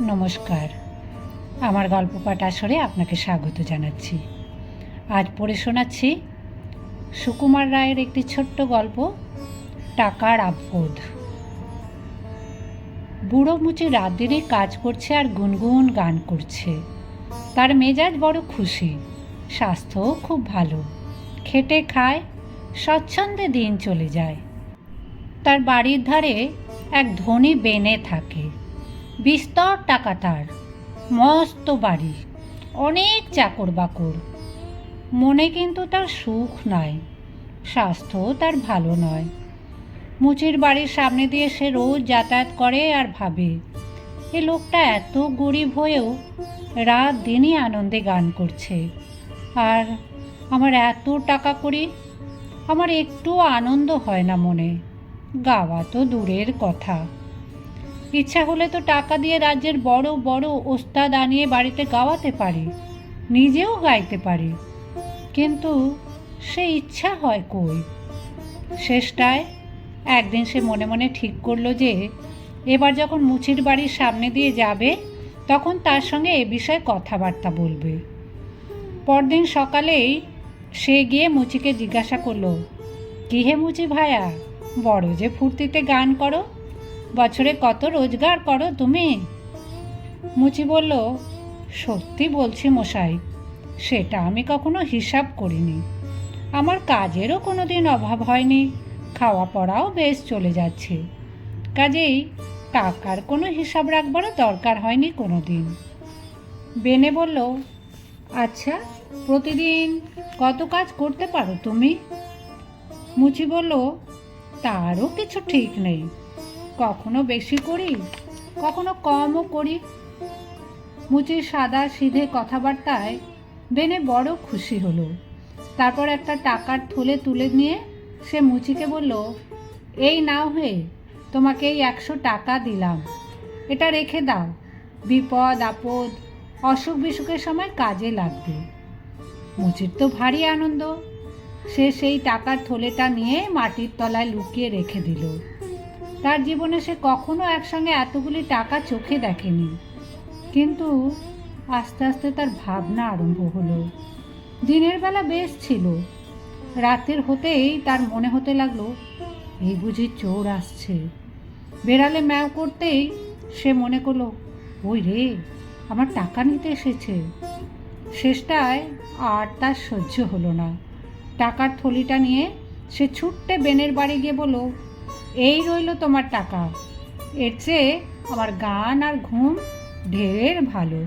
নমস্কার। আমার গল্প পাঠ আসরে আপনাকে স্বাগত জানাচ্ছি। আজ পড়ে শোনাচ্ছি সুকুমার রায়ের একটি ছোট্ট গল্প, টাকার আপদ বুড়ো মুচি রাত দিনে কাজ করছে আর গুনগুন গান করছে। তার মেজাজ বড় খুশি, স্বাস্থ্যও খুব ভালো। খেটে খায়, স্বচ্ছন্দে দিন চলে যায়। তার বাড়ির ধারে এক ধনী বেনে থাকে। বিস্তর টাকা তার। মস্ত বাড়ি। অনেক চাকর বাকর মনে কিন্তু তার সুখ নাই। স্বাস্থ্যও তার ভালো নয়। মুচির বাড়ির সামনে দিয়ে সে রোজ যাতায়াত করে আর ভাবে, এ লোকটা এত গরিব হয়েও রাত দিনই আনন্দে গান করছে। আর আমার এত টাকা করি, আমার একটু আনন্দ হয় না মনে। গাওয়া তো দূরের কথা। ইচ্ছা হলে তো টাকা দিয়ে রাজ্যের বড় বড় ওস্তাদ আনিয়ে বাড়িতে গাওয়াতে পারে, নিজেও গাইতে পারে। কিন্তু সে ইচ্ছা হয় কই? শেষটায় একদিন সে মনে মনে ঠিক করল যে, এবার যখন মুচির বাড়ির সামনে দিয়ে যাবে, তখন তার সঙ্গে এ বিষয়ে কথাবার্তা বলবে। পরদিন সকালেই সে গিয়ে মুচিকে জিজ্ঞাসা করল, কি হে মুচি ভায়া, বড় যে ফুর্তিতে গান করো বছরে কত রোজগার করো তুমি? মুচি বলল, সত্যি বলছি মশাই, সেটা আমি কখনো হিসাব করিনি। আমার কাজেরও কোনো দিন অভাব হয়নি, খাওয়া পড়াও বেশ চলে যাচ্ছে। কাজেই টাকার কোনো হিসাব রাখবারও দরকার হয়নি কোনো দিন বেনে বলল আচ্ছা প্রতিদিন কত কাজ করতে পারো তুমি? মুচি বলল, তারও কিছু ঠিক নেই। কখনো বেশি করি কখনো কমও করি মুচির সাদা সিধে কথাবার্তায় বেনে বড় খুশি হলো। তারপর একটা টাকার থলে তুলে নিয়ে সে মুচিকে বলল, এই নাও হয়ে তোমাকে এই একশো টাকা দিলাম। এটা রেখে দাও। বিপদ, আপদ, অসুখ বিসুখের সময় কাজে লাগবে। মুচির তো ভারী আনন্দ। সে সেই টাকার থলেটা নিয়ে মাটির তলায় লুকিয়ে রেখে দিল। তার জীবনে সে কখনো একসঙ্গে এতগুলি টাকা চোখে দেখেনি। কিন্তু আস্তে আস্তে তার ভাবনা আরম্ভ হলো। দিনের বেলা বেশ ছিল। রাতের হতেই তার মনে হতে লাগল, এই বুঝি চোর আসছে। বেড়ালে ম্যাও করতেই সে মনে করল, ওই রে, আমার টাকা নিতে এসেছে। শেষটায় আর তার সহ্য হলো না। টাকার থলিটা নিয়ে সে ছুট্টে বেনের বাড়ি গিয়ে বলল এই রইল তোমার টাকা। এর চেয়ে আমার গান আর ঘুম ঢের ভালো।